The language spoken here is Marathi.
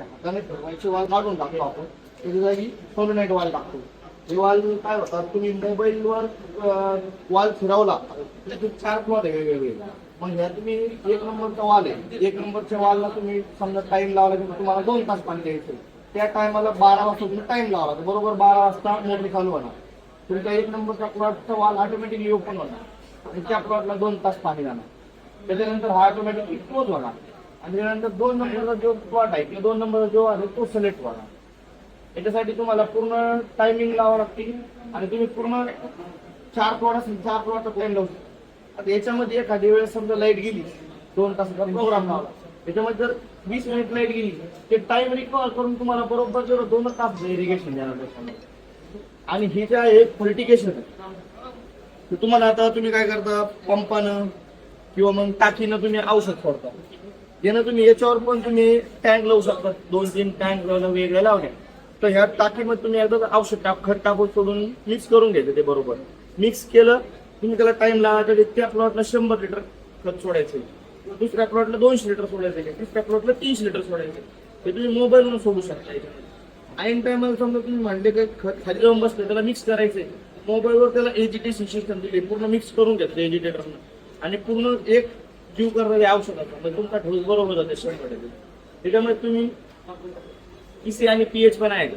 हाताने व्हायचे वाल काढून टाकतो आपण. त्याच्या जागी सोलोनाईट वाल टाकतो. हे वाल काय होतात? तुम्ही मोबाईलवर वाल फिरवला त्याचे चार प्लॉट आहे वेगवेगळे. मग ह्या तुम्ही एक नंबरचा वाल आहे. एक नंबरच्या वालला तुम्ही समजा टाइम लावला की तुम्हाला दोन तास पाणी द्यायचं त्या टायमाला बारा वाजता तुम्ही टाइम लावला तर बरोबर बारा वाजता मोटर चालू होणार. तुमच्या एक नंबरच्या प्लॉटचा वाल ऑटोमॅटिकली ओपन होणार. आणि त्या प्लॉटला दोन तास पाणी जाणार. त्याच्यानंतर हा ऑटोमॅटिकली क्लोज होणार. आणि त्यानंतर दोन नंबरचा जो प्लॉट आहे किंवा दोन नंबरचा जो आहे तो सिलेक्ट होणार याच्यासाठी तुम्हाला पूर्ण टायमिंग लावावं लागते आणि तुम्ही पूर्ण चार प्लॉट असेल चार प्लॉटचा प्लॅन लावू शकता. आता याच्यामध्ये एखाद्या वेळेस समजा लाइट गेली दोन तासाचा प्रोग्राम लावला त्याच्यामध्ये जर वीस मिनिट लाइट गेली ते टाइम रिकॉल करून तुम्हाला बरोबर जर दोन तास इरिगेशन देणार आणि हे जे आहे फर्टिगेशन तुम्हाला आता तुम्ही काय करता? पंपानं किंवा मग टाकीनं तुम्ही औषध सोडता. यानं तुम्ही याच्यावर पण तुम्ही टँक लावू शकता. दोन तीन टँक वेगळ्या लावल्या. तर ह्या टाकीमध्ये तुम्ही एकदा औषध टाक खत टाकून सोडून मिक्स करून घ्यायचं ते बरोबर. मिक्स केलं तुम्ही त्याला टाइम लावा ते त्या प्लॉटला शंभर लिटर खत सोडायचं दुसऱ्या प्लॉटला दोनशे लिटर सोडायचे तिसऱ्या प्लॉटला तीनशे लिटर सोडायचे ते तुम्ही मोबाईलवरून सोडू शकता ऐन टायमाला समजा तुम्ही म्हणले की खत खाली जाऊन बसले त्याला मिक्स करायचंय. मोबाईलवर त्याला एजिटेशन सिस्टम दिली पूर्ण मिक्स करून घेतलं एजिटेटरनं आणि पूर्ण एक जीव करणारे औषध असतं म्हणजे तुमचा डोस बरोबर जाते शंभर टक्के त्याच्यामुळे तुम्ही पीसी आणि पीएच पण आहे